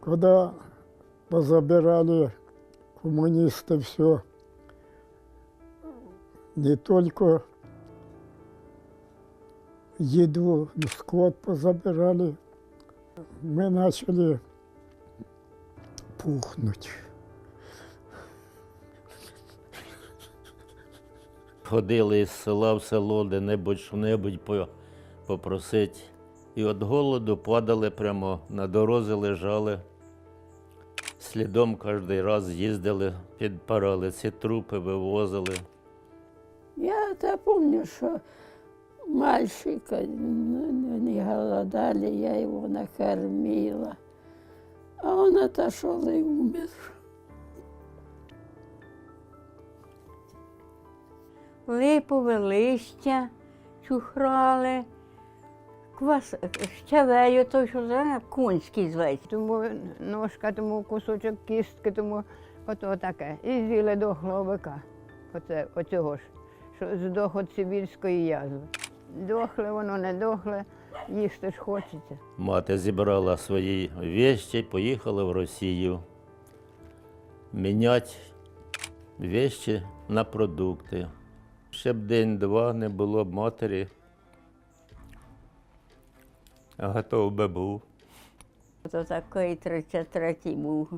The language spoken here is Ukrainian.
Когда позабирали коммунисты все, не только еду, скот позабирали, мы начали пухнуть. Ходили із села в село, де-небудь що-небудь по- попросити. І від голоду падали прямо на дорозі лежали. Слідом кожен раз їздили, підпарали ці трупи, вивозили. Я та помню, що мальчика не голодали, я его накормила. А он отошел и умер. липове листя чухрали, квас, щавею, той, що зараз конський зветься. Тому ножка, тому кусочок кістки, тому ото таке. І з'їли дохлого бика. Оце, оцього ж, що здох від сибірської язви. Дохле воно, не дохле, їсти ж хочеться. Мати зібрала свої вещі, поїхала в Росію. Міняти вещі на продукти. Ще б день-два не було б матері. hotovou blbou. To takový 33. muž.